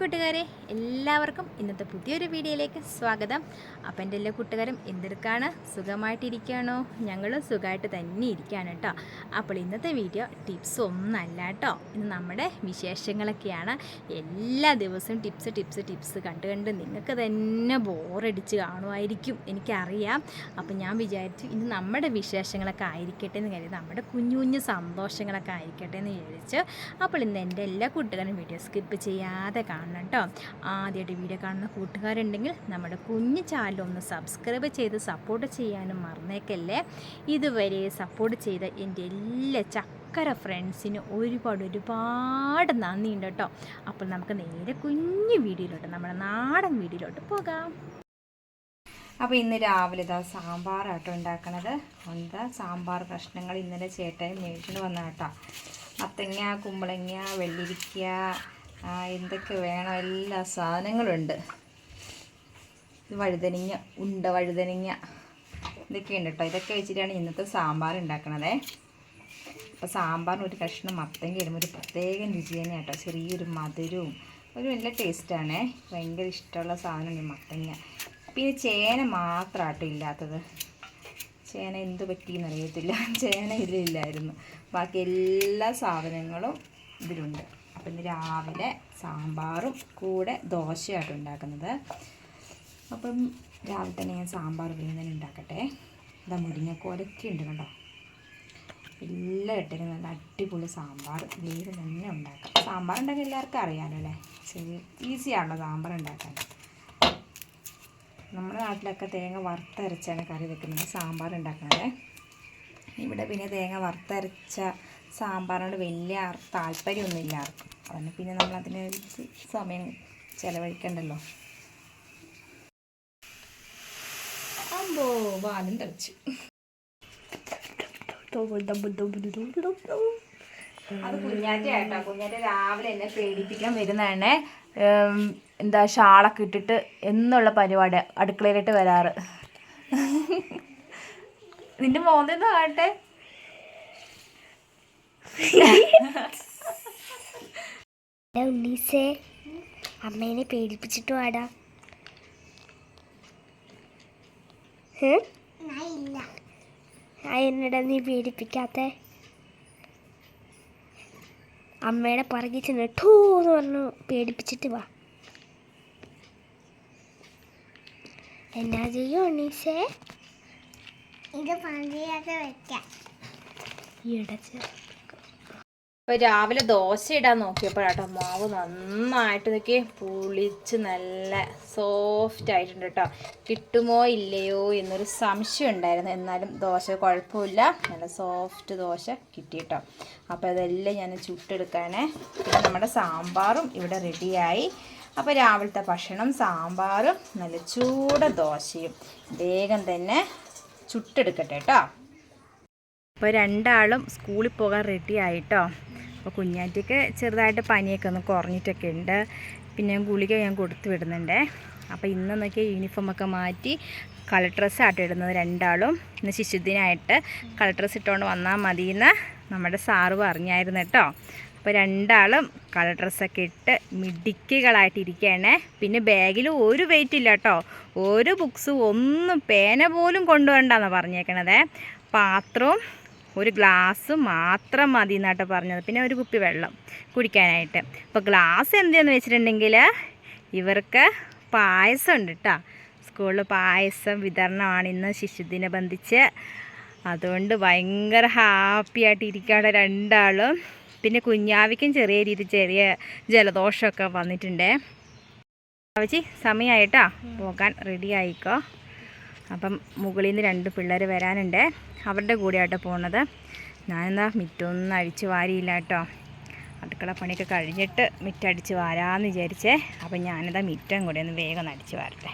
കൂട്ടുകാരെ എല്ലാവർക്കും ഇന്നത്തെ പുതിയൊരു വീഡിയോയിലേക്ക് സ്വാഗതം. അപ്പം എന്റെ എല്ലാ കൂട്ടുകാരും എന്തെടുക്കാണ്? സുഖമായിട്ടിരിക്കുകയാണോ? ഞങ്ങളും സുഖമായിട്ട് തന്നെ ഇരിക്കുകയാണ് കേട്ടോ. അപ്പോൾ ഇന്നത്തെ വീഡിയോ ടിപ്സ് ഒന്നല്ല കേട്ടോ. ഇന്ന് നമ്മുടെ വിശേഷങ്ങളൊക്കെയാണ്. എല്ലാ ദിവസവും ടിപ്സ് ടിപ്സ് ടിപ്സ് കണ്ട് കണ്ട് നിങ്ങൾക്ക് തന്നെ ബോറടിച്ച് കാണുമായിരിക്കും. എനിക്കറിയാം. അപ്പം ഞാൻ വിചാരിച്ചു ഇന്ന് നമ്മുടെ വിശേഷങ്ങളൊക്കെ ആയിരിക്കട്ടെ എന്ന് കരുതി നമ്മുടെ കുഞ്ഞു കുഞ്ഞു സന്തോഷങ്ങളൊക്കെ ആയിരിക്കട്ടെ എന്ന് വിചാരിച്ചു. അപ്പോൾ ഇന്ന് എന്റെ എല്ലാ കൂട്ടുകാരും വീഡിയോ സ്കിപ്പ് ചെയ്യാതെ കാണണം കേട്ടോ. ആദ്യമായിട്ട് വീഡിയോ കാണുന്ന കൂട്ടുകാരുണ്ടെങ്കിൽ നമ്മുടെ കുഞ്ഞു ചാനൽ ഒന്ന് സബ്സ്ക്രൈബ് ചെയ്ത് സപ്പോർട്ട് ചെയ്യാനും മറന്നേക്കല്ലേ. ഇതുവരെ സപ്പോർട്ട് ചെയ്ത എന്റെ എല്ലാ ചക്കര ഫ്രണ്ട്സിന് ഒരുപാട് ഒരുപാട് നന്ദിയുണ്ട് കേട്ടോ. അപ്പോൾ നമുക്ക് നേരെ കുഞ്ഞു വീഡിയോയിലോട്ട് നമ്മുടെ നാടൻ വീഡിയോയിലോട്ട് പോകാം. അപ്പോൾ ഇന്ന് രാവിലെ ഇതാ സാമ്പാറാട്ടോ ഉണ്ടാക്കണത്. എന്താ സാമ്പാർ കഷ്ണങ്ങൾ ഇന്നലെ ചേട്ടായി മേടിച്ചിട്ട് വന്നാട്ടോ മത്തങ്ങ കുമ്പളങ്ങ വെള്ളിരിക്ക ആ, എന്തൊക്കെ വേണം? എല്ലാ സാധനങ്ങളുണ്ട്. ഇത് വഴുതനങ്ങ ഉണ്ട വഴുതനങ്ങ ഇതൊക്കെയുണ്ട് കേട്ടോ ഇതൊക്കെ വെച്ചിട്ടാണ് ഇന്നത്തെ സാമ്പാർ ഉണ്ടാക്കണതേ. അപ്പോൾ സാമ്പാറിന് ഒരു കഷ്ണം മത്തങ്ങ ഇടുമ്പോൾ ഒരു പ്രത്യേകം രുചി തന്നെ കേട്ടോ ചെറിയൊരു മധുരവും ഒരു നല്ല ടേസ്റ്റാണേ ഭയങ്കര ഇഷ്ടമുള്ള സാധനമാണ് ഈ മത്തങ്ങ പിന്നെ ചേന മാത്രമാട്ടോ ഇല്ലാത്തത്. ചേന എന്ത് പറ്റിയെന്ന് അറിയത്തില്ല. ചേന ഇതിലില്ലായിരുന്നു. ബാക്കി എല്ലാ സാധനങ്ങളും ഇതിലുണ്ട്. അപ്പം ഇന്ന് രാവിലെ സാമ്പാറും കൂടെ ദോശയായിട്ട് ഉണ്ടാക്കുന്നത്. അപ്പം രാവിലെ തന്നെ ഞാൻ സാമ്പാർ വീണ്ടും ഉണ്ടാക്കട്ടെ. ഇതാ മുരിങ്ങക്കോലൊക്കെ ഉണ്ട് കണ്ടോ? എല്ലാം ഇട്ടിട്ട് നല്ല അടിപൊളി സാമ്പാർ. വേഗം തന്നെ ഉണ്ടാക്കാം. സാമ്പാർ ഉണ്ടാക്കാൻ എല്ലാവർക്കും അറിയാമല്ലോ അല്ലേ? ചെറിയ ഈസിയാണല്ലോ സാമ്പാർ ഉണ്ടാക്കാൻ. നമ്മുടെ നാട്ടിലൊക്കെ തേങ്ങ വറുത്തരച്ചാണ് കറി വെക്കുന്നത് സാമ്പാർ ഉണ്ടാക്കുന്നത്. ഇവിടെ പിന്നെ തേങ്ങ വറുത്തരച്ച സാമ്പാറിനോട് വലിയ താല്പര്യമൊന്നുമില്ല ആർക്കും. അതുകൊണ്ട് പിന്നെ നമ്മൾ അതിന് സമയം ചിലവഴിക്കണ്ടല്ലോ. അമ്പോ വാലും തെറിച്ചു. അത് കുഞ്ഞാറ്റ കുഞ്ഞാറ്റ രാവിലെ എന്നെ പേടിപ്പിക്കാൻ വരുന്നതാണ്. എന്താ ഷാളൊക്കെ ഇട്ടിട്ട് എന്നുള്ള പരിപാടി അടുക്കളയിലിട്ട് വരാറ്. നിന്റെ മോന്തെന്ന് കാണട്ടെ ഉണ്ണീസേ അമ്മേനെ പേടിപ്പിച്ചിട്ട് വാടാ. എന്നടാ നീ പേടിപ്പിക്കാത്ത? അമ്മയുടെ പുറകിൽ ചെന്ന് ടൂ എന്ന് പറഞ്ഞു പേടിപ്പിച്ചിട്ട് വാ. എന്നാ ചെയ്യും ഉണ്ണീസേ? ഇത് പണ്ടിയൊക്കെ വെക്കാം. ഇടച്ച് അപ്പോൾ രാവിലെ ദോശ ഇടാൻ നോക്കിയപ്പോഴാട്ടോ മാവ് നന്നായിട്ട് നോക്കി പുളിച്ച് നല്ല സോഫ്റ്റ് ആയിട്ടുണ്ട് കേട്ടോ കിട്ടുമോ ഇല്ലയോ എന്നൊരു സംശയം ഉണ്ടായിരുന്നു. എന്നാലും ദോശ കുഴപ്പമില്ല. നല്ല സോഫ്റ്റ് ദോശ കിട്ടി കേട്ടോ അപ്പോൾ അതെല്ലാം ഞാൻ ചുട്ടെടുക്കാനേ പിന്നെ നമ്മുടെ സാമ്പാറും ഇവിടെ റെഡിയായി. അപ്പോൾ രാവിലത്തെ ഭക്ഷണം സാമ്പാറും നല്ല ചൂട ദോശയും. വേഗം തന്നെ ചുട്ടെടുക്കട്ടെ കേട്ടോ അപ്പോൾ രണ്ടാളും സ്കൂളിൽ പോകാൻ റെഡി ആയിട്ടോ അപ്പോൾ കുഞ്ഞാറ്റിക്ക് ചെറുതായിട്ട് പനിയൊക്കെ ഒന്ന് കുറഞ്ഞിട്ടൊക്കെ ഉണ്ട്. പിന്നെ ഗുളിക ഞാൻ കൊടുത്തു വിടുന്നുണ്ട്. അപ്പോൾ ഇന്ന് നോക്കി യൂണിഫോമൊക്കെ മാറ്റി കളർ ഡ്രസ്സ് ആട്ടോ ഇടുന്നത് രണ്ടാളും. ഇന്ന് ശിശുദിനായിട്ട് കളർ ഡ്രസ്സ് ഇട്ടുകൊണ്ട് വന്നാൽ മതിയെന്ന് നമ്മുടെ സാറ് പറഞ്ഞായിരുന്നു കേട്ടോ. അപ്പോൾ രണ്ടാളും കളർ ഡ്രസ്സൊക്കെ ഇട്ട് മിടുക്കികളായിട്ട് ഇരിക്കുകയാണേ പിന്നെ ബാഗിൽ ഒരു വെയിറ്റ് ഇല്ല കേട്ടോ. ഒരു ബുക്സും ഒന്നും പേന പോലും കൊണ്ടുപോകണ്ടെന്നാണ് പറഞ്ഞേക്കണത്. പാത്രവും ഒരു ഗ്ലാസ് മാത്രം മതി എന്നാട്ടോ പറഞ്ഞത്. പിന്നെ ഒരു കുപ്പി വെള്ളം കുടിക്കാനായിട്ട്. അപ്പോൾ ഗ്ലാസ് എന്തെന്ന് വെച്ചിട്ടുണ്ടെങ്കിൽ ഇവർക്ക് പായസം ഉണ്ട് കേട്ടോ സ്കൂളിൽ പായസം വിതരണമാണ് ഇന്ന് ശിശുദിനെ ബന്ധിച്ച്. അതുകൊണ്ട് ഭയങ്കര ഹാപ്പി ആയിട്ട് ഇരിക്കുകയാണ് രണ്ടാളും. പിന്നെ കുഞ്ഞാവിക്കും ചെറിയ രീതി ചെറിയ ജലദോഷമൊക്കെ വന്നിട്ടുണ്ട്. അവച്ചി സമയമായിട്ടാ പോകാൻ റെഡി ആയിക്കോ. അപ്പം മുകളിൽ നിന്ന് രണ്ട് പിള്ളേർ വരാനുണ്ട്. അവരുടെ കൂടെയാട്ടോ പോകുന്നത് ഞാനെന്താ മിറ്റൊന്നും അഴിച്ച് വാരിയില്ല കേട്ടോ. അടുക്കള പണിയൊക്കെ കഴിഞ്ഞിട്ട് മിറ്റടിച്ച് വാരാന്ന് വിചാരിച്ചേ. അപ്പം ഞാനെന്താ മിറ്റം കൂടെ ഒന്ന് വേഗം അടിച്ച് വാരട്ടെ.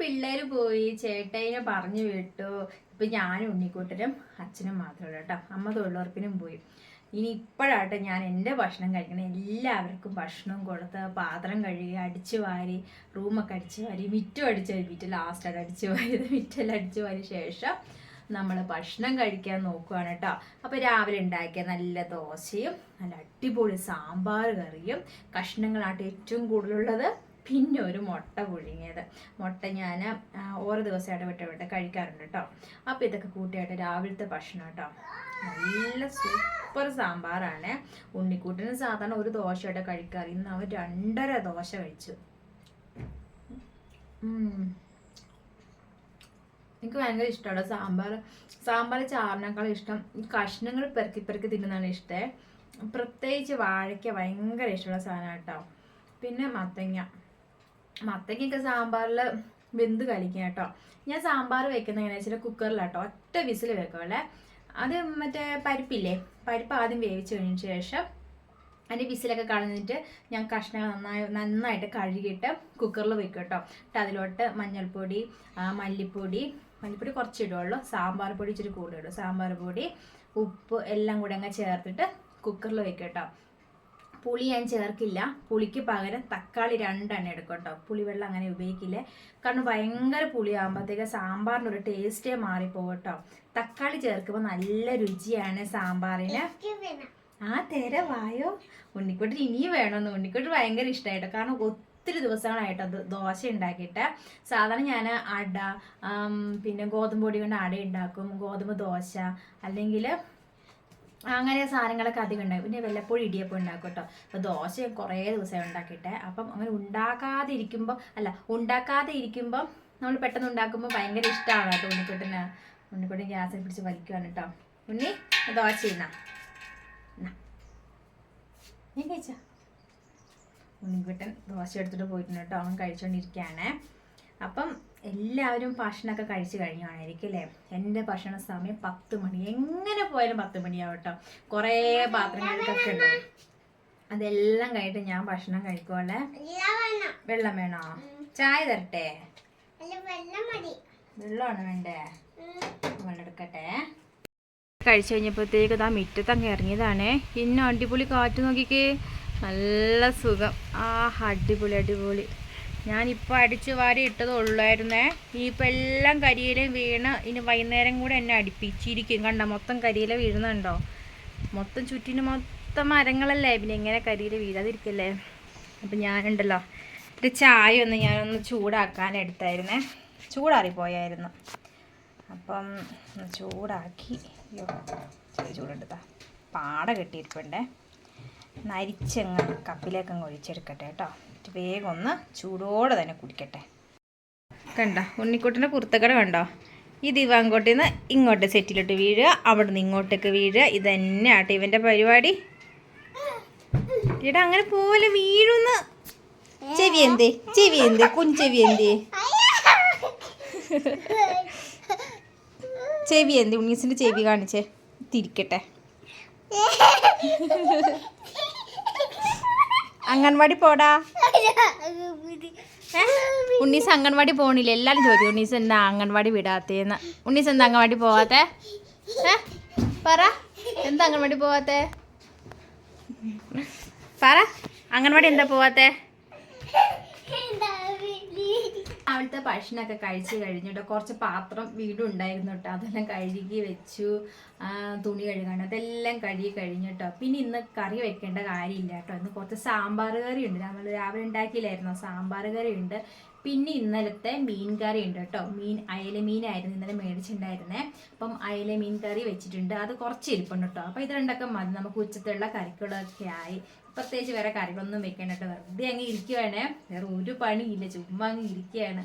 പിള്ളേർ പോയി ചേട്ടനെ പറഞ്ഞു വിട്ടു. ഇപ്പം ഞാനും ഉണ്ണിക്കൂട്ടരും അച്ഛനും മാത്രമേ ഉള്ളൂ കേട്ടോ. അമ്മ തൊഴിലുറപ്പിനും പോയി. ഇനി ഇപ്പോഴാട്ടെ ഞാൻ എന്റെ ഭക്ഷണം കഴിക്കണം. എല്ലാവർക്കും ഭക്ഷണം കൊടുത്ത് പാത്രം കഴുകി അടിച്ചു വാരി റൂമൊക്കെ അടിച്ചു വാരി മിറ്റും അടിച്ചു വാരി മിറ്റ് ലാസ്റ്റായിട്ട് അടിച്ചു വാരിയത്. മിറ്റെല്ലാം അടിച്ചു വാരി ശേഷം നമ്മൾ ഭക്ഷണം കഴിക്കാൻ നോക്കുകയാണ് കേട്ടോ അപ്പോൾ രാവിലെ ഉണ്ടാക്കിയ നല്ല ദോശയും നല്ല അടിപൊളി സാമ്പാർ കറിയും കഷ്ണങ്ങളായിട്ട് ഏറ്റവും കൂടുതലുള്ളത്. പിന്നെ ഒരു മുട്ട പുഴുങ്ങിയത്. മുട്ട ഞാൻ ഓരോ ദിവസം ഇടവിട്ട് ഇടവിട്ട് കഴിക്കാറുണ്ട് കേട്ടോ അപ്പോൾ ഇതൊക്കെ കൂട്ടിയായിട്ട് രാവിലത്തെ ഭക്ഷണം കേട്ടോ നല്ല സൂപ്പർ സാമ്പാറാണ്. ഉണ്ണിക്കൂട്ടിന് സാധാരണ ഒരു ദോശയുടെ കഴിക്കാറ്. ഇന്ന് അവൻ രണ്ടര ദോശ കഴിച്ചു. എനിക്ക് ഭയങ്കര ഇഷ്ടമാണ് സാമ്പാർ. സാമ്പാർ ചാറിനേക്കാളും ഇഷ്ടം കഷ്ണങ്ങൾ പെറുക്കി പെറുക്കി തിന്നുന്നതാണ് ഇഷ്ടേ. പ്രത്യേകിച്ച് വാഴയ്ക്ക ഭയങ്കര ഇഷ്ടമുള്ള സാധനം കേട്ടോ. പിന്നെ മത്തങ്ങ. മത്തങ്ങയൊക്കെ സാമ്പാറിൽ വെന്ത് കളിക്കാം കേട്ടോ. ഞാൻ സാമ്പാർ വെക്കുന്ന എങ്ങനെയാണെന്ന് വെച്ചാൽ കുക്കറിലാട്ടോ. ഒറ്റ വിസിൽ വെക്കുമല്ലേ അത് മറ്റേ പരിപ്പില്ലേ? പരിപ്പ് ആദ്യം വേവിച്ച് കഴിഞ്ഞ ശേഷം അതിന്റെ വിസിലൊക്കെ കളഞ്ഞിട്ട് ഞാൻ കഷ്ണങ്ങൾ നന്നായി നന്നായിട്ട് കഴുകിയിട്ട് കുക്കറിൽ വെക്കും കേട്ടോ എന്നിട്ട് അതിലോട്ട് മഞ്ഞൾപ്പൊടി മല്ലിപ്പൊടി മല്ലിപ്പൊടി കുറച്ച് ഇടുള്ളൂ സാമ്പാർ പൊടി ഇച്ചിരി കൂടുതൽ ഇടും. സാമ്പാർ പൊടി ഉപ്പ് എല്ലാം കൂടെ അങ്ങ് ചേർത്തിട്ട് കുക്കറിൽ വെക്കും കേട്ടോ പുളി ഞാൻ ചേർക്കില്ല. പുളിക്ക് പകരം തക്കാളി രണ്ടെണ്ണം എടുക്കും കേട്ടോ. പുളിവെള്ളം അങ്ങനെ ഉപയോഗിക്കില്ല. കാരണം ഭയങ്കര പുളിയാകുമ്പോഴത്തേക്ക് സാമ്പാറിന്റെ ഒരു ടേസ്റ്റേ മാറിപ്പോകും കേട്ടോ. തക്കാളി ചേർക്കുമ്പോൾ നല്ല രുചിയാണ് സാമ്പാറിന്. ആ തര വായോ. ഉണ്ണിക്കുട്ടി ഇനിയും വേണമെന്ന് ഉണ്ണിക്കുട്ടി ഭയങ്കര ഇഷ്ടമായിട്ടോ കാരണം ഒത്തിരി ദിവസങ്ങളായിട്ട് അത് ദോശ ഉണ്ടാക്കിയിട്ട്. സാധാരണ ഞാൻ അട പിന്നെ ഗോതമ്പ് പൊടി കൊണ്ട് അട ഉണ്ടാക്കും. ഗോതമ്പ് ദോശ അല്ലെങ്കിൽ അങ്ങനെ സാധനങ്ങളൊക്കെ അധികം ഉണ്ടാക്കും. പിന്നെ വല്ലപ്പോഴും ഇടിയപ്പം ഉണ്ടാക്കും കേട്ടോ അപ്പോൾ ദോശ കുറേ ദിവസമായി ഉണ്ടാക്കിയിട്ട്. അപ്പം അങ്ങനെ ഉണ്ടാക്കാതെ ഇരിക്കുമ്പോൾ അല്ല ഉണ്ടാക്കാതെ ഇരിക്കുമ്പോൾ നമ്മൾ പെട്ടെന്ന് ഉണ്ടാക്കുമ്പോൾ ഭയങ്കര ഇഷ്ടമാണ് കേട്ടോ ഉണ്ണിക്കുട്ടന്. ഉണ്ണിക്കുട്ടൻ ഗ്യാസിൽ പിടിച്ച് വലിക്കുവാണ് കേട്ടോ ഉണ്ണി ദോശ ചെയ്യുന്ന നീ കഴിച്ച? ഉണ്ണിക്കുട്ടൻ ദോശ എടുത്തിട്ട് പോയിട്ടുണ്ട് കേട്ടോ അവൻ കഴിച്ചുകൊണ്ടിരിക്കുകയാണ് അപ്പം എല്ലാവരും ഭക്ഷണമൊക്കെ കഴിച്ചു കഴിഞ്ഞായിരിക്കും അല്ലേ എന്റെ ഭക്ഷണ സമയം പത്ത് മണി. എങ്ങനെ പോയാലും പത്ത് മണിയാവട്ടോ കുറേ പാത്രങ്ങൾക്കൊക്കെ ഉണ്ട്? അതെല്ലാം കഴിഞ്ഞിട്ട് ഞാൻ ഭക്ഷണം കഴിക്കുമല്ലേ വെള്ളം വേണോ? ചായ തരട്ടെ? വെള്ളമാണ് വേണ്ടേ? വെള്ളം എടുക്കട്ടെ. കഴിച്ചു കഴിഞ്ഞപ്പോഴത്തേക്ക് ഇതാ മുറ്റത്തങ്ങ് ഇറങ്ങിയതാണേ. ഇന്ന അടിപൊളി കാറ്റ് നോക്കിക്കേ. നല്ല സുഖം. ആ അടിപൊളി അടിപൊളി. ഞാനിപ്പോൾ അടിച്ചു വാരി ഇട്ടത് ഉള്ളായിരുന്നേ ഇപ്പം എല്ലാം കരിയിലും വീണ് ഇനി വൈകുന്നേരം കൂടെ എന്നെ അടുപ്പിച്ചിരിക്കും. കണ്ട മൊത്തം കരിയില വീഴുന്നുണ്ടോ? മൊത്തം ചുറ്റിന് മൊത്തം മരങ്ങളല്ലേ? പിന്നെ എങ്ങനെ കരിയില വീഴാതിരിക്കല്ലേ? അപ്പം ഞാനുണ്ടല്ലോ ഒരു ചായ ഒന്ന് ഞാനൊന്ന് ചൂടാക്കാൻ എടുത്തായിരുന്നേ. ചൂടാറിപ്പോയായിരുന്നു അപ്പം ചൂടാക്കി ചൂടെടുത്താ പാട കെട്ടിയിരിപ്പുണ്ടേ. നരിച്ചങ്ങ് കപ്പിലേക്കങ്ങ് ഒഴിച്ചെടുക്കട്ടെ കേട്ടോ. എന്നിട്ട് വേഗം ഒന്ന് ചൂടോടെ തന്നെ കുടിക്കട്ടെ. കണ്ട? ഉണ്ണിക്കുട്ടിന്റെ കുർത്തക്കട കണ്ടോ? ഈ ദിവാങ്കോട്ടിൽ നിന്ന് ഇങ്ങോട്ട് സെറ്റിലിട്ട് വീഴുക അവിടെ നിന്ന് ഇങ്ങോട്ടേക്ക് വീഴുക. ഇത് തന്നെ ആട്ടെ ഇവന്റെ പരിപാടി. ഇവിടെ അങ്ങനെ പോലെ വീഴുന്ന. ചെവി എന്തേ? ചെവി എന്തേ? കുഞ്ചെവി എന്തേ? ചെവി എന്തേ? ഉണ്ണീസിന്റെ ചെവി കാണിച്ചേ. തിരിക്കട്ടെ. അംഗൻവാടി പോടാ? ഉണ്ണീസ് അംഗൻവാടി പോണില്ല? എല്ലാരും ചോദിക്കും ഉണ്ണീസ് എന്താ അംഗൻവാടി വിടാത്തേന്ന്? ഉണ്ണീസ് എന്താ അംഗൻവാടി പോവാത്തെ? പറ. എന്താ അംഗൻവാടി പോവാത്തെ? പറ. അംഗൻവാടി എന്താ പോവാത്തെ? രാവിലത്തെ ഭക്ഷണമൊക്കെ കഴിച്ച് കേട്ടോ കുറച്ച് പാത്രം വീടും ഉണ്ടായിരുന്നു കേട്ടോ അതെല്ലാം കഴുകി വെച്ചു. തുണി കഴുകാണ് അതെല്ലാം കഴുകി കഴിഞ്ഞു കേട്ടോ പിന്നെ ഇന്ന് കറി വെക്കേണ്ട കാര്യമില്ല കേട്ടോ ഇന്ന് കുറച്ച് സാമ്പാർ കറി ഉണ്ട്. നമ്മൾ രാവിലെ ഉണ്ടാക്കിയില്ലായിരുന്നോ? സാമ്പാർ കറി ഉണ്ട്. പിന്നെ ഇന്നലത്തെ മീൻ കറി ഉണ്ട് കേട്ടോ മീൻ അയല മീനായിരുന്നു ഇന്നലെ മേടിച്ചിട്ടുണ്ടായിരുന്നേ. അപ്പം അയല മീൻ കറി വെച്ചിട്ടുണ്ട്. അത് കുറച്ച് ഇരിപ്പുണ്ട് കേട്ടോ അപ്പോൾ ഇത് രണ്ടൊക്കെ മതി. നമുക്ക് ഉച്ചത്തുള്ള കറികളൊക്കെ ആയി. പ്രത്യേകിച്ച് വേറെ കാര്യങ്ങളൊന്നും വെക്കേണ്ടിട്ട് വെറുതെ അങ്ങ് ഇരിക്കുകയാണ് വേറെ ഒരു പണിയില്ല ചുമ്മാ അങ്ങ് ഇരിക്കുകയാണ്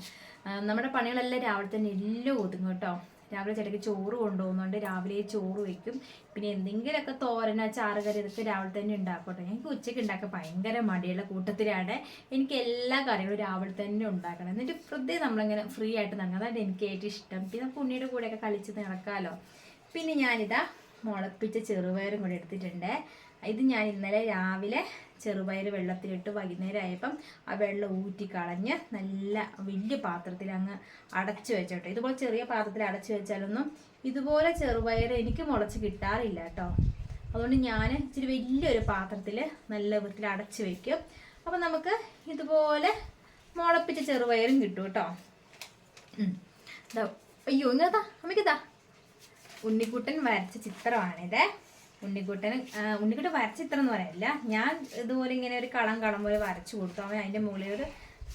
നമ്മുടെ പണികളെല്ലാം രാവിലെ തന്നെ എല്ലാം ഒതുങ്ങും കേട്ടോ. രാവിലെ ചിലക്ക് ചോറ് കൊണ്ടുപോകുന്നുണ്ട്. രാവിലെ ചോറ് വെക്കും. പിന്നെ എന്തെങ്കിലുമൊക്കെ തോരന ചാറുകറി ഇതൊക്കെ രാവിലെ തന്നെ ഉണ്ടാക്കട്ടെ. ഞങ്ങൾക്ക് ഉച്ചയ്ക്ക് ഉണ്ടാക്കാൻ ഭയങ്കര മടിയുള്ള കൂട്ടത്തിലാണ് എനിക്ക് എല്ലാ കറികളും രാവിലെ തന്നെ ഉണ്ടാക്കണം. എന്നിട്ട് വെറുതെ നമ്മളിങ്ങനെ ഫ്രീ ആയിട്ട് നടക്കണം അതാണ് എനിക്ക് ഏറ്റവും ഇഷ്ടം. പിന്നെ പുണ്ണിയുടെ കൂടെയൊക്കെ കളിച്ച് നടക്കാമല്ലോ. പിന്നെ ഞാനിതാ മുളപ്പിച്ച ചെറുപയറും കൂടി എടുത്തിട്ടുണ്ട്. ഇത് ഞാൻ ഇന്നലെ രാവിലെ ചെറുപയർ വെള്ളത്തിലിട്ട് വൈകുന്നേരം ആയപ്പം ആ വെള്ളം ഊറ്റി കളഞ്ഞ് നല്ല വലിയ പാത്രത്തിൽ അങ്ങ് അടച്ചു വെച്ചോട്ടെ. ഇതുപോലെ ചെറിയ പാത്രത്തിൽ അടച്ചു വെച്ചാലൊന്നും ഇതുപോലെ ചെറുപയർ എനിക്ക് മുളച്ച് കിട്ടാറില്ല കേട്ടോ. അതുകൊണ്ട് ഞാൻ ഇച്ചിരി വലിയൊരു പാത്രത്തിൽ നല്ല വൃത്തിയിൽ അടച്ചു വെക്കും. അപ്പം നമുക്ക് ഇതുപോലെ മുളപ്പിച്ച ചെറുപയറും കിട്ടും കേട്ടോ. അയ്യോ ഇങ്ങതാ അമ്മയ്ക്കതാ ഉണ്ണിക്കുട്ടൻ വരച്ച ചിത്രമാണിത്. ഉണ്ണിക്കുട്ടൻ ഉണ്ണിക്കുട്ടൻ വരച്ച ചിത്രം എന്ന് പറയില്ല. ഞാൻ ഇതുപോലെ ഇങ്ങനെ ഒരു കളം കളം പോലെ വരച്ചു കൊടുത്തു. അവൻ അതിന്റെ മുകളിൽ ഒരു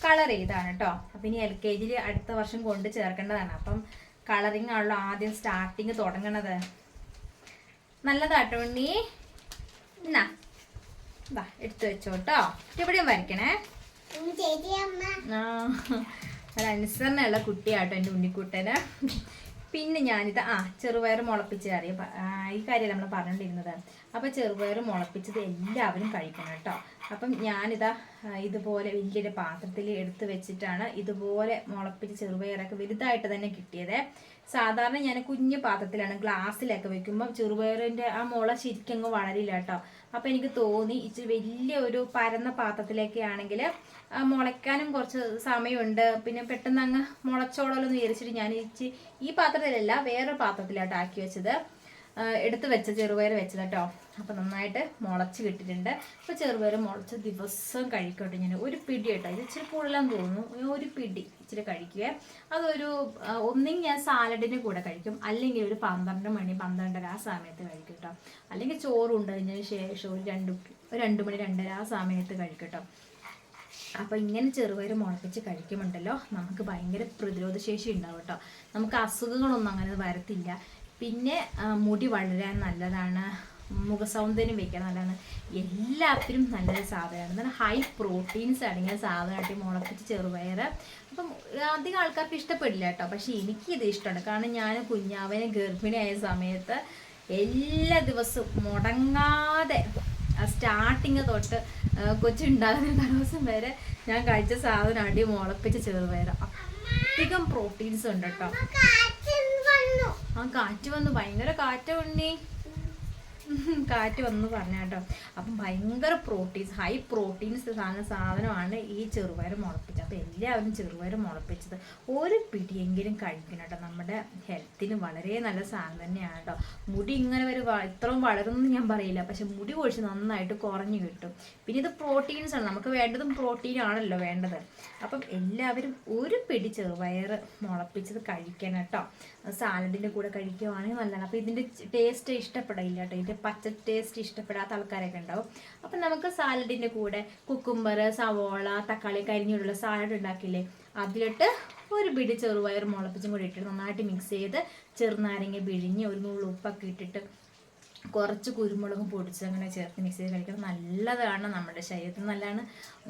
കളർ ചെയ്താണ് കേട്ടോ അപ്പം ഇനി എൽ കെ ജിയിൽ അടുത്ത വർഷം കൊണ്ട് ചേർക്കേണ്ടതാണ്. അപ്പം കളറിങ് ആണല്ലോ ആദ്യം സ്റ്റാർട്ടിങ് തുടങ്ങണത്. നല്ലതാട്ടോ ഉണ്ണി. എന്നാ വാ എടുത്തു വെച്ചോ കേട്ടോ എവിടെയും വരയ്ക്കണേ? ആ, ഒരു അനുസരണയുള്ള കുട്ടിയാട്ടോ എന്റെ ഉണ്ണിക്കുട്ടന്. പിന്നെ ഞാനിത് ആ ചെറുപയർ മുളപ്പിച്ച കറി. ഈ കാര്യം നമ്മൾ പറഞ്ഞുകൊണ്ടിരുന്നത് അപ്പോൾ ചെറുപയർ മുളപ്പിച്ചത് എല്ലാവരും കഴിക്കണം കേട്ടോ. അപ്പം ഞാനിതാ ഇതുപോലെ വലിയൊരു പാത്രത്തിൽ എടുത്തു വെച്ചിട്ടാണ് ഇതുപോലെ മുളപ്പിച്ച ചെറുപയറൊക്കെ വലുതായിട്ട് തന്നെ കിട്ടിയത്. സാധാരണ ഞാൻ കുഞ്ഞു പാത്രത്തിലാണ് ഗ്ലാസ്സിലൊക്കെ വെക്കുമ്പോൾ ചെറുപയറിന്റെ ആ മുള ശരിക്കങ്ങ് വളരില്ല കേട്ടോ. അപ്പോൾ എനിക്ക് തോന്നി ഇച്ചിരി വലിയ ഒരു പരന്ന പാത്രത്തിലേക്ക് ആണെങ്കിൽ മുളയ്ക്കാനും കുറച്ച് സമയമുണ്ട്. പിന്നെ പെട്ടെന്ന് അങ്ങ് മുളച്ചോളമെന്ന് വിചാരിച്ചിട്ട് ഞാൻ ഇച്ചി ഈ പാത്രത്തിലല്ല വേറെ പാത്രത്തിലാട്ടോ ആക്കി വെച്ചത്. എടുത്ത് വെച്ച ചെറുപയർ വെച്ചത് കേട്ടോ. അപ്പോൾ നന്നായിട്ട് മുളച്ച് കിട്ടിയിട്ടുണ്ട്. അപ്പോൾ ചെറുപയർ മുളച്ച് ദിവസം കഴിക്കട്ടെ ഞാൻ ഒരു പിടി കേട്ടോ. ഇത് ഇച്ചിരി കൂടുതലാന്ന് തോന്നുന്നു. ഒരു പിടി ഇച്ചിരി കഴിക്കുക അതൊരു ഒന്നെങ്കിൽ ഞാൻ സാലഡിന് കൂടെ കഴിക്കും. അല്ലെങ്കിൽ ഒരു പന്ത്രണ്ട് മണി പന്ത്രണ്ടര ആ സമയത്ത് കഴിക്കും കേട്ടോ. അല്ലെങ്കിൽ ചോറ് ഉണ്ടതിന് ശേഷം ഒരു രണ്ട് രണ്ട് മണി രണ്ടര ആ സമയത്ത് കഴിക്കും കേട്ടോ. അപ്പോൾ ഇങ്ങനെ ചെറുപയർ മുളപ്പിച്ച് കഴിക്കുമുണ്ടല്ലോ നമുക്ക് ഭയങ്കര പ്രതിരോധ ശേഷി ഉണ്ടാവും കേട്ടോ. നമുക്ക് അസുഖങ്ങളൊന്നും അങ്ങനെ വരത്തില്ല. പിന്നെ മുടി വളരാൻ നല്ലതാണ്. മുഖസൗന്ദര്യം വയ്ക്കാൻ നല്ലതാണ്. എല്ലാത്തിനും നല്ലൊരു സാധനമാണ്. നല്ല ഹൈ പ്രോട്ടീൻസ് അടങ്ങിയ സാധനമായിട്ട് മുളപ്പിച്ച് ചെറുപയർ അപ്പം അധികം ആൾക്കാർക്ക് ഇഷ്ടപ്പെടില്ല കേട്ടോ. പക്ഷേ എനിക്കിത് ഇഷ്ടമാണ്. കാരണം ഞാൻ കുഞ്ഞാവനെ ഗർഭിണിയായ സമയത്ത് എല്ലാ ദിവസവും മുടങ്ങാതെ സ്റ്റാർട്ടിങ് തൊട്ട് കൊച്ചുണ്ടാകുന്ന ദിവസം വരെ ഞാൻ കഴിച്ച സാധനം അടി മുളപ്പിച്ച് ചെറുപയർ അധികം പ്രോട്ടീൻസ് ഉണ്ട് കേട്ടോ. ആ കാറ്റ് വന്നു. ഭയങ്കര കാറ്റ് ഉണ്ണി. കാറ്റ് വന്നു പറഞ്ഞ കേട്ടോ. അപ്പം ഭയങ്കര പ്രോട്ടീൻസ് ഹൈ പ്രോട്ടീൻസ് സാധന സാധനമാണ് ഈ ചെറുപയർ മുളപ്പിച്ചത്. അപ്പം എല്ലാവരും ചെറുപയർ മുളപ്പിച്ചത്. ഒരു പിടിയെങ്കിലും കഴിക്കണം കേട്ടോ. നമ്മുടെ ഹെൽത്തിന് വളരെ നല്ല സാധനം തന്നെയാണ് കേട്ടോ. മുടി ഇങ്ങനെ ഒരു ഇത്രയും വളരുമെന്ന് ഞാൻ പറയില്ല. പക്ഷെ മുടി ഒഴിച്ച് നന്നായിട്ട് കുറഞ്ഞു കിട്ടും. പിന്നെ ഇത് പ്രോട്ടീൻസ് ആണ്. നമുക്ക് വേണ്ടതും പ്രോട്ടീൻ ആണല്ലോ വേണ്ടത്. അപ്പം എല്ലാവരും ഒരു പിടി ചെറുപയർ മുളപ്പിച്ചത് കഴിക്കണം കേട്ടോ. സാലഡിന്റെ കൂടെ കഴിക്കുവാണെങ്കിൽ നല്ലതാണ്. അപ്പോൾ ഇതിന്റെ ടേസ്റ്റ് ഇഷ്ടപ്പെടില്ല കേട്ടോ ഇതിന്റെ പച്ച ടേസ്റ്റ് ഇഷ്ടപ്പെടാത്ത ആൾക്കാരൊക്കെ ഉണ്ടാവും. അപ്പം നമുക്ക് സാലഡിന്റെ കൂടെ കുക്കുംബർ സവോള തക്കാളി കരിഞ്ഞുള്ള സാലഡ് ഉണ്ടാക്കില്ലേ? അതിലിട്ട് ഒരു പിടി ചെറുപയർ മുളപ്പിച്ചും കൂടി ഇട്ടിട്ട് നന്നായിട്ട് മിക്സ് ചെയ്ത് ചെറുനാരങ്ങ പിഴിഞ്ഞ് ഒരു നുള്ളു ഉപ്പൊക്കെ ഇട്ടിട്ട് കുറച്ച് കുരുമുളകും പൊടിച്ച് അങ്ങനെ ചേർത്ത് മിക്സ് ചെയ്ത് കഴിക്കുന്നത് നല്ലതാണ് നമ്മുടെ ശരീരത്തിന് നല്ലതാണ്.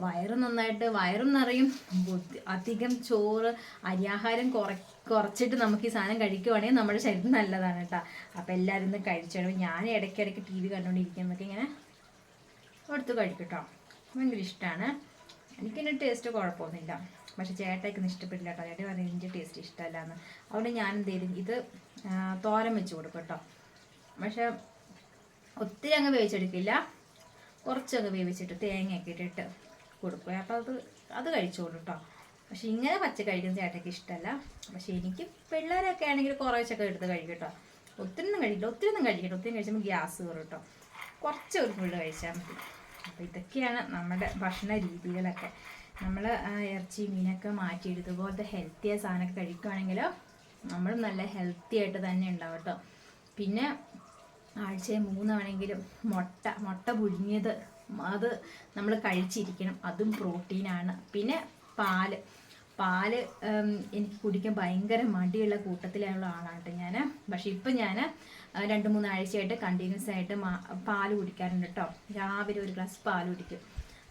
വയറ് നന്നായിട്ട് വയറും നിറയും. ബുദ്ധി അധികം ചോറ് അരിയാഹാരം കുറ കുറച്ചിട്ട് നമുക്ക് ഈ സാധനം കഴിക്കുവാണെങ്കിൽ നമ്മുടെ ശരീരത്തിന് നല്ലതാണ് കേട്ടോ. അപ്പോൾ എല്ലാവരും ഇന്ന് കഴിച്ചോളൂ ഞാൻ ഇടയ്ക്കിടയ്ക്ക് ടി വി കണ്ടുകൊണ്ടിരിക്കുന്നതൊക്കെ ഇങ്ങനെ എടുത്ത് കഴിക്കും കേട്ടോ ഭയങ്കര ഇഷ്ടമാണ് എനിക്കിന്റെ ടേസ്റ്റ് കുഴപ്പമൊന്നുമില്ല. പക്ഷെ ചേട്ടായിക്കൊന്നും ഇഷ്ടപ്പെട്ടില്ല കേട്ടോ. ചേട്ടൻ പറഞ്ഞു ഇതിന്റെ ടേസ്റ്റ് ഇഷ്ടമല്ല എന്ന്. അതുകൊണ്ട് ഞാൻ എന്ത് ചെയ്തു? ഇത് തോരം വെച്ച് കൊടുക്കും കേട്ടോ. പക്ഷെ ഒത്തിരി അങ്ങ് വേവിച്ചെടുക്കില്ല. കുറച്ചങ്ങ് വേവിച്ചിട്ട് തേങ്ങയൊക്കെ ഇട്ടിട്ട് കൊടുക്കുക. അപ്പോൾ അത് അത് കഴിച്ചോളൂ കേട്ടോ പക്ഷെ ഇങ്ങനെ പച്ച കഴിക്കുന്ന ചേട്ടയ്ക്ക് ഇഷ്ടമല്ല പക്ഷെ എനിക്ക് പിള്ളേരൊക്കെ ആണെങ്കിൽ കുറേശ്ശൊക്കെ എടുത്ത് കഴിക്കും കേട്ടോ ഒത്തിരി ഒന്നും കഴിക്കില്ല. ഒത്തിരി ഒന്നും കഴിക്കില്ല. ഒത്തിരി കഴിച്ചുമ്പോൾ ഗ്യാസ് കയറും കേട്ടോ കുറച്ച് ഒരു ഫുള്ള് കഴിച്ചാൽ മതി. അപ്പോൾ ഇതൊക്കെയാണ് നമ്മുടെ ഭക്ഷണ രീതികളൊക്കെ. നമ്മൾ ഇറച്ചി മീനൊക്കെ മാറ്റിയിട്ട് ഇതുപോലത്തെ ഹെൽത്തിയായ സാധനമൊക്കെ കഴിക്കുകയാണെങ്കിൽ നമ്മൾ നല്ല ഹെൽത്തി ആയിട്ട് തന്നെ ഉണ്ടാവും കേട്ടോ പിന്നെ ആഴ്ചയിൽ മൂന്നാണെങ്കിലും മുട്ട മുട്ട പുഴുങ്ങിയത് അത് നമ്മൾ കഴിച്ചിരിക്കണം. അതും പ്രോട്ടീനാണ്. പിന്നെ പാൽ. പാൽ എനിക്ക് കുടിക്കാൻ ഭയങ്കര മടിയുള്ള കൂട്ടത്തിലുള്ള ആളാണ് ഞാൻ പക്ഷെ ഇപ്പം ഞാൻ രണ്ട് മൂന്ന് ആഴ്ചയായിട്ട് കണ്ടിന്യൂസ് ആയിട്ട് പാൽ കുടിക്കാറുണ്ട് കേട്ടോ രാവിലെ ഒരു ഗ്ലാസ് പാൽ കുടിക്കും.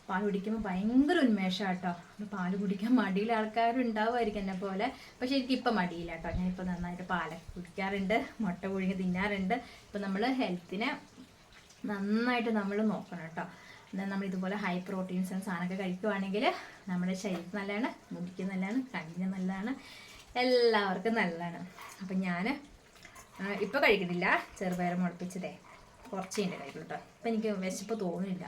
പാൽ കുടിക്കുമ്പോൾ ഭയങ്കര ഉന്മേഷമാണ് കേട്ടോ പാൽ പാൽ കുടിക്കാൻ മടിയിലെ ആൾക്കാരുണ്ടാവുമായിരിക്കും എന്നെ പോലെ. പക്ഷെ എനിക്ക് എനിക്കിപ്പോൾ മടിയില്ല കേട്ടോ. ഞാനിപ്പോൾ നന്നായിട്ട് പാലൊക്കെ കുടിക്കാറുണ്ട് മുട്ട പുഴുങ്ങി തിന്നാറുണ്ട്. ഇപ്പം നമ്മൾ ഹെൽത്തിനെ നന്നായിട്ട് നമ്മൾ നോക്കണം കേട്ടോ. എന്നാൽ നമ്മൾ ഇതുപോലെ ഹൈ പ്രോട്ടീൻസ് സാധനമൊക്കെ കഴിക്കുവാണെങ്കിൽ നമ്മുടെ ശരീരത്തിന് നല്ലതാണ് മുടിക്ക് നല്ലതാണ് കണ്ണിന് നല്ലതാണ് എല്ലാവർക്കും നല്ലതാണ്. അപ്പം ഞാൻ ഇപ്പോൾ കഴിക്കുന്നില്ല. ചെറുപയർ മുളപ്പിച്ചതേ. കുറച്ച് എന്റെ കഴിക്കുള്ളൂ കേട്ടോ. ഇപ്പം എനിക്ക് വിശപ്പ് തോന്നുന്നില്ല.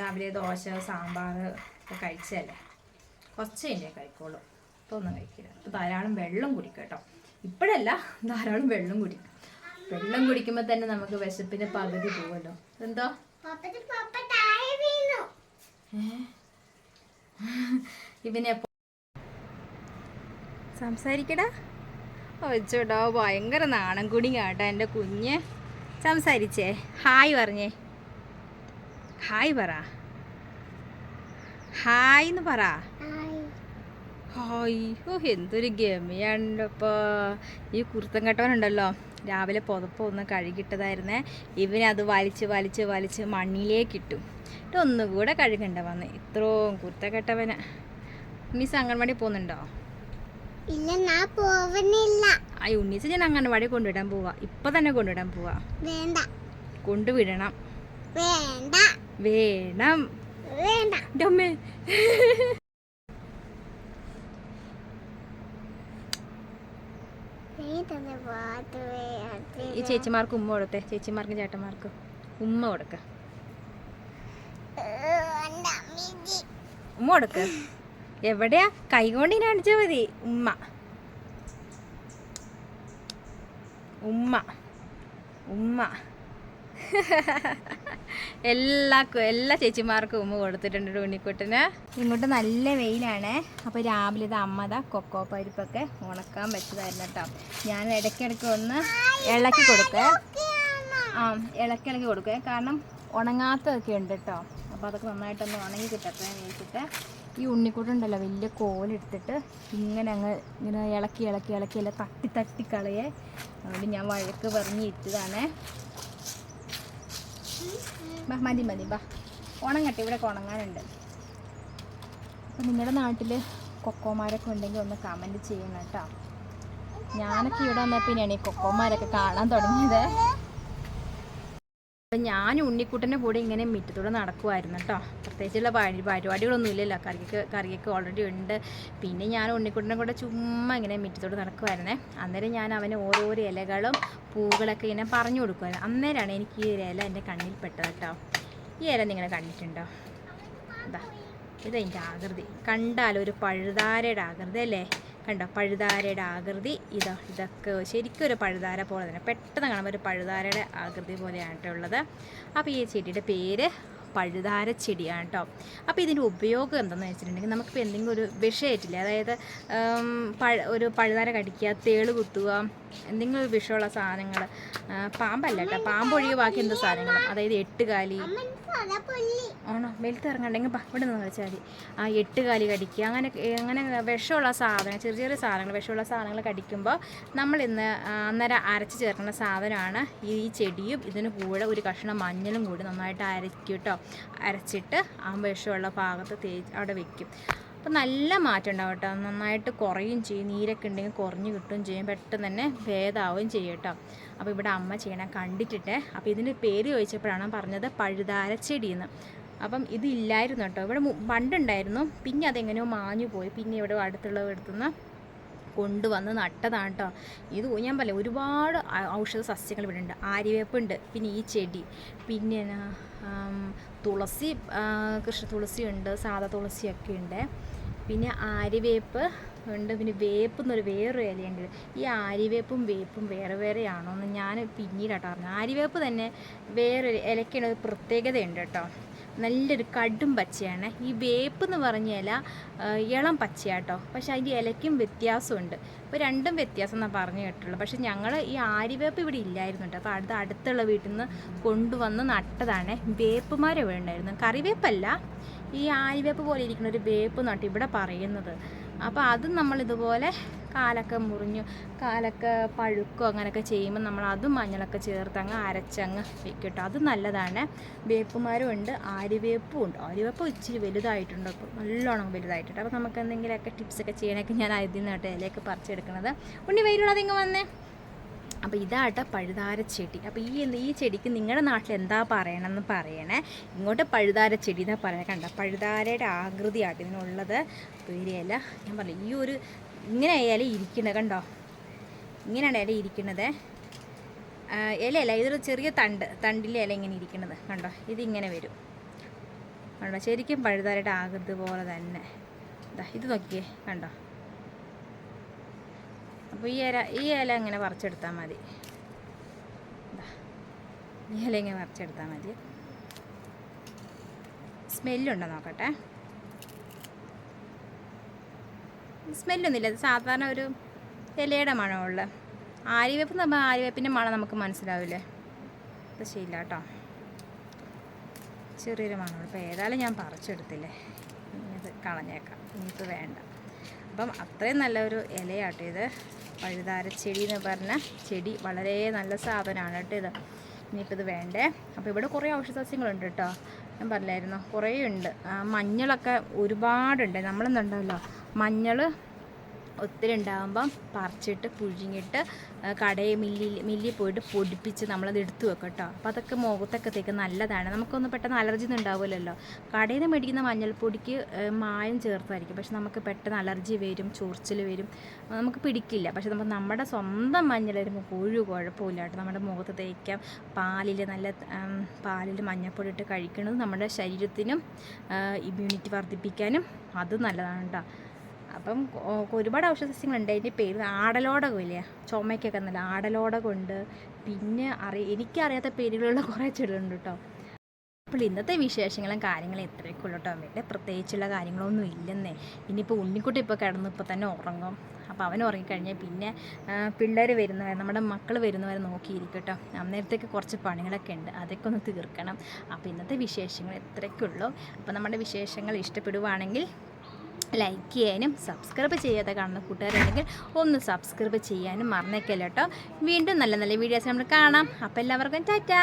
രാവിലെ ദോശ സാമ്പാർ ഒക്കെ കഴിച്ചതല്ലേ കുറച്ചേ കഴിഞ്ഞേ കഴിക്കുള്ളൂ. ഇപ്പോൾ ഒന്നും കഴിക്കില്ല. അപ്പോൾ ധാരാളം വെള്ളം കുടിക്കുക കേട്ടോ. ഇപ്പോഴല്ല ധാരാളം വെള്ളം കുടിക്കും. വെള്ളം കുടിക്കുമ്പോൾ തന്നെ നമുക്ക് വിശപ്പിന് പകുതി പോവല്ലോ. എന്തോ ഇവനെ സംസാരിക്കടാ. വെച്ചോട്ടോ ഭയങ്കര നാണം കുടിങ്ങാട്ടോ എന്റെ കുഞ്ഞ്. സംസാരിച്ചേ. ഹായ് പറഞ്ഞേ. ഹായ് പറ ഹായ് എന്ന് പറ. ഹായ് ഓ എന്തൊരു ഗമിയാണ്ടപ്പോ ഈ കുർത്തം കെട്ടവനുണ്ടല്ലോ. രാവിലെ പുതപ്പ് ഒന്ന് കഴുകിട്ടതായിരുന്നേ ഇവനത് വലിച്ച് വലിച്ച് വലിച്ച് മണ്ണിലേക്ക് ഇട്ടു. എന്നിട്ട് ഒന്നുകൂടെ കഴുകണ്ട വന്ന്. ഇത്രയും കുർത്ത കെട്ടവന്. മിസ് അംഗൻവാടി പോകുന്നുണ്ടോ? ഇല്ല ഞാൻ പോവണില്ല. ആ ഉണ്ണീസ് ഞാൻ അംഗൻവാടി കൊണ്ടുവിടാൻ പോവാ. ഇപ്പൊ തന്നെ കൊണ്ടുവിടാൻ പോവാ. വേണ്ട. കൊണ്ടുവിടണം. വേണ്ട. വേണം. വേണ്ട. ഈ ചേച്ചിമാർക്ക് ഉമ്മ കൊടുത്തേ. ചേച്ചിമാർക്കും ചേട്ടന്മാർക്കും ഉമ്മ കൊടുക്ക. ഉമ്മ കൊടുക്ക. എവിടെയാ? കൈ കൊണ്ട് ഇങ്ങനെ അടിച്ചാൽ മതി. ഉമ്മ. ഉമ്മ. ഉമ്മ. എല്ലാ എല്ലാ ചേച്ചിമാർക്കും ഉമ്മ കൊടുത്തിട്ടുണ്ട് ഉണ്ണിക്കുട്ടിന്. ഇങ്ങോട്ട് നല്ല വെയിലാണ്. അപ്പോൾ രാവിലെ ഇത് അമ്മത കൊക്കോ പരിപ്പൊക്കെ ഉണക്കാൻ വെച്ചതായിരുന്നു കേട്ടോ. ഞാൻ ഇടയ്ക്കിടയ്ക്ക് ഒന്ന് ഇളക്കി കൊടുക്കുക ആ ഇളക്കി ഇളക്കി കൊടുക്കുക കാരണം ഉണങ്ങാത്തതൊക്കെ ഉണ്ട് കേട്ടോ. അപ്പോൾ അതൊക്കെ നന്നായിട്ടൊന്ന് ഉണങ്ങി കിട്ടട്ടെ വെച്ചിട്ട് ഈ ഉണ്ണിക്കൂട്ടുണ്ടല്ലോ വലിയ കോലെടുത്തിട്ട് ഇങ്ങനെ അങ്ങ് ഇങ്ങനെ ഇളക്കി ഇളക്കി ഇളക്കി എല്ലാം തട്ടി തട്ടി കളയെ. അതുകൊണ്ട് ഞാൻ വഴക്ക് പറഞ്ഞ് ഇട്ടതാണേ. മതി മതി ബാ. ഉണങ്ങട്ടെ ഇവിടെ ഉണങ്ങാനുണ്ട്. അപ്പം നിങ്ങളുടെ നാട്ടിൽ കൊക്കോമാരൊക്കെ ഉണ്ടെങ്കിൽ ഒന്ന് കമന്റ് ചെയ്യണം കേട്ടോ. ഞാനൊക്കെ ഇവിടെ വന്നപ്പോൾ ഇനിയാണ് ഈ കൊക്കോമാരൊക്കെ കാണാൻ തുടങ്ങിയത്. അപ്പം ഞാൻ ഉണ്ണിക്കുട്ടന്റെ കൂടെ ഇങ്ങനെ മുറ്റത്തൂടെ നടക്കുമായിരുന്നു കേട്ടോ പ്രത്യേകിച്ചുള്ള പരി പരിപാടികളൊന്നും ഇല്ലല്ലോ. കറിക്ക് കറിയൊക്കെ ഓൾറെഡി ഉണ്ട്. പിന്നെ ഞാൻ ഉണ്ണിക്കുട്ടന്റെ കൂടെ ചുമ്മാ ഇങ്ങനെ മുറ്റത്തൂടെ നടക്കുമായിരുന്നേ അന്നേരം ഞാൻ അവന് ഓരോരോ ഇലകളും പൂക്കളൊക്കെ ഇങ്ങനെ പറഞ്ഞു കൊടുക്കുമായിരുന്നു അന്നേരമാണ് എനിക്ക് ഈ ഒരു ഇല എന്റെ കണ്ണിൽ പെട്ടത് കേട്ടോ ഈ ഇല നിങ്ങൾ കണ്ടിട്ടുണ്ടോ? അതാ ഇതെന്റെ ആകൃതി. കണ്ടാലൊരു പഴുതാരയുടെ ആകൃതി അല്ലേ? കണ്ടോ? പഴുതാരയുടെ ആകൃതി. ഇതാ ഇതൊക്കെ ശരിക്കും ഒരു പഴുതാര പോലെ തന്നെ. പെട്ടെന്ന് കാണുമ്പോൾ ഒരു പഴുതാരയുടെ ആകൃതി പോലെയാണ് ഉള്ളത്. അപ്പോൾ ഈ ചെടിയുടെ പേര് പഴുതാര ചെടിയാണ് കേട്ടോ അപ്പോൾ ഇതിന്റെ ഉപയോഗം എന്താണെന്ന് വെച്ചിട്ടുണ്ടെങ്കിൽ നമുക്കിപ്പോൾ എന്തെങ്കിലും ഒരു വിഷയറ്റില്ലേ അതായത് പഴ ഒരു പഴുതാര കടിക്കുക തേൾ കുത്തുക എന്തെങ്കിലും വിഷമുള്ള സാധനങ്ങൾ പാമ്പല്ല കേട്ടോ. പാമ്പൊഴികെ ബാക്കി എന്ത് സാധനങ്ങൾ അതായത് എട്ടുകാലി. ആണോ? വെളുത്ത് ഇറങ്ങണ്ടെങ്കിൽ ബാ ഇവിടെ നിന്ന് കളിച്ചാൽ മതി. ആ എട്ടുകാലി കടിക്കുക. അങ്ങനെ അങ്ങനെ വിഷമുള്ള സാധനം ചെറിയ ചെറിയ സാധനങ്ങൾ വിഷമുള്ള സാധനങ്ങൾ കടിക്കുമ്പോൾ നമ്മൾ ഇന്ന് അന്നേരം അരച്ച് ചേർക്കുന്ന സാധനമാണ് ഈ ചെടിയും ഇതിന് കൂടെ ഒരു കഷ്ണം മഞ്ഞളും കൂടി നന്നായിട്ട് അരയ്ക്കും കേട്ടോ. അരച്ചിട്ട് ആ വിഷമുള്ള ഭാഗത്ത് തേ അവിടെ വെക്കും. അപ്പോൾ നല്ല മാറ്റം ഉണ്ടാവും കേട്ടോ. നന്നായിട്ട് കുറയും ചെയ്യും. നീരൊക്കെ ഉണ്ടെങ്കിൽ കുറഞ്ഞു കിട്ടുകയും ചെയ്യും. പെട്ടെന്ന് തന്നെ ഭേദമാവുകയും ചെയ്യും കേട്ടോ. അപ്പോൾ ഇവിടെ അമ്മ ചെയ്യണം കണ്ടിട്ടിട്ട് അപ്പോൾ ഇതിന്റെ പേര് ചോദിച്ചപ്പോഴാണ് പറഞ്ഞത് പഴുതാര ചെടിയെന്ന് അപ്പം ഇതില്ലായിരുന്നു കേട്ടോ. ഇവിടെ പണ്ടുണ്ടായിരുന്നു. പിന്നെ അതെങ്ങനെയോ മാഞ്ഞു പോയി. പിന്നെ ഇവിടെ അടുത്തുള്ള എടുത്തുനിന്ന് കൊണ്ടുവന്ന് നട്ടതാണ് കേട്ടോ. ഇത് ഞാൻ പറയാം ഒരുപാട് ഔഷധ സസ്യങ്ങൾ ഇവിടെ ഉണ്ട്. ആര്യവേപ്പുണ്ട് പിന്നെ ഈ ചെടി. പിന്നെ എന്നാ, തുളസി കൃഷ്ണ തുളസി ഉണ്ട് സാധാ തുളസിയൊക്കെ ഉണ്ട്. പിന്നെ ആര്യവേപ്പ് ഉണ്ട്. പിന്നെ വേപ്പ് എന്നൊരു വേറൊരു ഇലയുണ്ട്. ഈ ആര്യവേപ്പും വേപ്പും വേറെ വേറെയാണോ എന്ന് ഞാൻ പിന്നീടാട്ടോ പറഞ്ഞു ആര്യവേപ്പ് തന്നെ വേറൊരു ഇലയ്ക്കുള്ള ഒരു പ്രത്യേകതയുണ്ട് കേട്ടോ. നല്ലൊരു കടും പച്ചയാണ്. ഈ വേപ്പ് എന്ന് പറഞ്ഞ ഇല ഇളം പച്ചയാട്ടോ. പക്ഷെ അതിന്റെ ഇലയ്ക്കും വ്യത്യാസമുണ്ട്. അപ്പോൾ രണ്ടും വ്യത്യാസം എന്നാണ് പറഞ്ഞു കേട്ടുള്ളൂ പക്ഷെ ഞങ്ങൾ ഈ ആര്യവേപ്പ് ഇവിടെ ഇല്ലായിരുന്നു കേട്ടോ. അപ്പോൾ അടുത്ത അടുത്തുള്ള വീട്ടിൽ നിന്ന് കൊണ്ടുവന്ന് നട്ടതാണ്. വേപ്പുമാരെ വേണ്ടായിരുന്നു കറിവേപ്പല്ല. ഈ ആയിവേപ്പ് പോലെ ഇരിക്കുന്ന ഒരു വേപ്പ് നട്ട് ഇവിടെ പറയുന്നത്. അപ്പോൾ അത് നമ്മൾ ഇതുപോലെ കാലൊക്കെ മുറിഞ്ഞു കാലൊക്കെ പഴുക്കോ അങ്ങനെയൊക്കെ ചെയ്യുമ്പോൾ നമ്മൾ അതും മഞ്ഞളൊക്കെ ചേർത്ത് അങ്ങ് അരച്ചങ്ങ് വെക്കും കേട്ടോ. അത് നല്ലതാണ്. വേപ്പുമാരും ഉണ്ട് ആരിവേപ്പും ഉണ്ട്. ആരിവേപ്പ് ഇച്ചിരി വലുതായിട്ടുണ്ട് അപ്പോൾ നല്ലോണം വലുതായിട്ടുണ്ട്. അപ്പോൾ നമുക്ക് എന്തെങ്കിലുമൊക്കെ ടിപ്സൊക്കെ ചെയ്യാനൊക്കെ ഞാൻ ആദ്യം നിന്നിട്ട് ഇലയൊക്കെ പറിച്ചെടുക്കണത്. ഉണ്ണി വെയിലുള്ളത് വന്നേ. അപ്പോൾ ഇതാട്ട പഴുതാര ചെടി അപ്പോൾ ഈ ഈ ചെടിക്ക് നിങ്ങളുടെ നാട്ടിൽ എന്താ പറയണമെന്ന് പറയണേ. ഇങ്ങോട്ട് പഴുതാര ചെടി എന്നാ പറയണേ കണ്ട? പഴുതാരയുടെ ആകൃതിയാണ് ഇതിനുള്ളത്. പേരിയല്ല ഞാൻ പറഞ്ഞു ഈ ഒരു ഇങ്ങനെ ഇല ഇരിക്കുന്നത് കണ്ടോ? ഇങ്ങനെയാണ് ഇല ഇരിക്കുന്നത് ആ, ഇലയല്ല ഇതൊരു ചെറിയ തണ്ട് തണ്ടിലെ ഇല ഇങ്ങനെ ഇരിക്കുന്നത് കണ്ടോ? ഇതിങ്ങനെ വരും. കണ്ടോ? ശരിക്കും പഴുതാരയുടെ ആകൃതി പോലെ തന്നെ. ഇത് നോക്കിയേ കണ്ടോ? അപ്പോൾ ഈ ഇല ഈ ഇല ഇങ്ങനെ പറിച്ചെടുത്താൽ മതി. ഈ ഇല ഇങ്ങനെ പറിച്ചെടുത്താൽ മതി. സ്മെല്ലുണ്ടോ നോക്കട്ടെ? സ്മെല്ലൊന്നുമില്ല ഇത് സാധാരണ ഒരു ഇലയുടെ മണമുള്ള ആര്യവേപ്പ് എന്ന് ആര്യവേപ്പിന്റെ മണം നമുക്ക് മനസ്സിലാവില്ലേ? അത് ശരിയില്ല കേട്ടോ. ചെറിയൊരു മണമുള്ള ഇപ്പോൾ ഏതായാലും ഞാൻ പറിച്ചെടുത്തില്ലേ? ഇനി അത് കളഞ്ഞേക്കാം ഇനിയിപ്പോൾ വേണ്ട. അപ്പം അത്രയും നല്ലൊരു ഇലയാട്ടോ ഇത്. പഴുതാര ചെടി എന്ന് പറഞ്ഞ ചെടി വളരെ നല്ല സാധനമാണ് കേട്ടോ ഇത്. ഇനിയിപ്പോൾ ഇത് വേണ്ടേ? അപ്പോൾ ഇവിടെ കുറേ ഔഷധ സസ്യങ്ങളുണ്ട് കേട്ടോ. ഞാൻ പറഞ്ഞായിരുന്നു കുറേ ഉണ്ട് മഞ്ഞളൊക്കെ ഒരുപാടുണ്ട്. നമ്മളെന്തുണ്ടല്ലോ മഞ്ഞൾ ഒത്തിരി ഉണ്ടാകുമ്പം പറിച്ചിട്ട് പുഴുങ്ങിയിട്ട് കടയിൽ മില്ലിൽ മില്ലിൽ പോയിട്ട് പൊടിപ്പിച്ച് നമ്മളത് എടുത്തു വെക്കും കേട്ടോ. അപ്പോൾ അതൊക്കെ മുഖത്തൊക്കെ തേക്ക് നല്ലതാണ്. നമുക്കൊന്നും പെട്ടെന്ന് അലർജി ഒന്നും ഉണ്ടാവില്ലല്ലോ. കടയിൽ നിന്ന് മേടിക്കുന്ന മഞ്ഞൾപ്പൊടിക്ക് മായം ചേർത്തായിരിക്കും. പക്ഷെ നമുക്ക് പെട്ടെന്ന് അലർജി വരും ചൊറിച്ചിൽ വരും. നമുക്ക് പിടിക്കില്ല. പക്ഷെ നമുക്ക് നമ്മുടെ സ്വന്തം മഞ്ഞൾ വരുമ്പോൾ ഒരു കുഴപ്പമില്ല കേട്ടോ. നമ്മുടെ മുഖത്ത് തേക്കാം. പാലിൽ നല്ല പാലിൽ മഞ്ഞൾപ്പൊടി ഇട്ട് കഴിക്കുന്നത് നമ്മുടെ ശരീരത്തിനും ഇമ്മ്യൂണിറ്റി വർദ്ധിപ്പിക്കാനും അത് നല്ലതാണ് കേട്ടോ. അപ്പം ഒരുപാട് ഔഷധ സസ്യങ്ങളുണ്ട് അതിന്റെ പേര് ആടലോടകം ഇല്ലേ ചുമയ്ക്കൊക്കെ നല്ല ആടലോടകമുണ്ട്. പിന്നെ അറി എനിക്കറിയാത്ത പേരുകളുള്ള കുറേ ചെടികളുണ്ട് കേട്ടോ. അപ്പോൾ ഇന്നത്തെ വിശേഷങ്ങളും കാര്യങ്ങളും ഇത്രയൊക്കെ ഉള്ളൂ കേട്ടോ. വലിയ പ്രത്യേകിച്ചുള്ള കാര്യങ്ങളൊന്നും ഇല്ലെന്നേ. ഇനിയിപ്പോൾ ഉണ്ണിക്കുട്ടി ഇപ്പോൾ കിടന്ന് ഇപ്പോൾ തന്നെ ഉറങ്ങും. അപ്പോൾ അവൻ ഉറങ്ങിക്കഴിഞ്ഞാൽ പിന്നെ പിള്ളേർ വരുന്നവരെ നമ്മുടെ മക്കൾ വരുന്നവരെ കേട്ടോ. അന്നേരത്തേക്ക് കുറച്ച് പണികളൊക്കെ ഉണ്ട്. അതൊക്കെ ഒന്ന് തീർക്കണം. അപ്പോൾ ഇന്നത്തെ വിശേഷങ്ങൾ ഇത്രയൊക്കെ അപ്പോൾ നമ്മുടെ വിശേഷങ്ങൾ ഇഷ്ടപ്പെടുവാണെങ്കിൽ ലൈക്ക് ചെയ്യാനും സബ്സ്ക്രൈബ് ചെയ്യാതെ കാണുന്ന കൂട്ടുകാരുണ്ടെങ്കിൽ ഒന്ന് സബ്സ്ക്രൈബ് ചെയ്യാനും മറന്നേക്കല്ലോ കേട്ടോ. വീണ്ടും നല്ല നല്ല വീഡിയോസ് നമ്മൾ കാണാം. അപ്പോൾ എല്ലാവർക്കും ടാറ്റാ.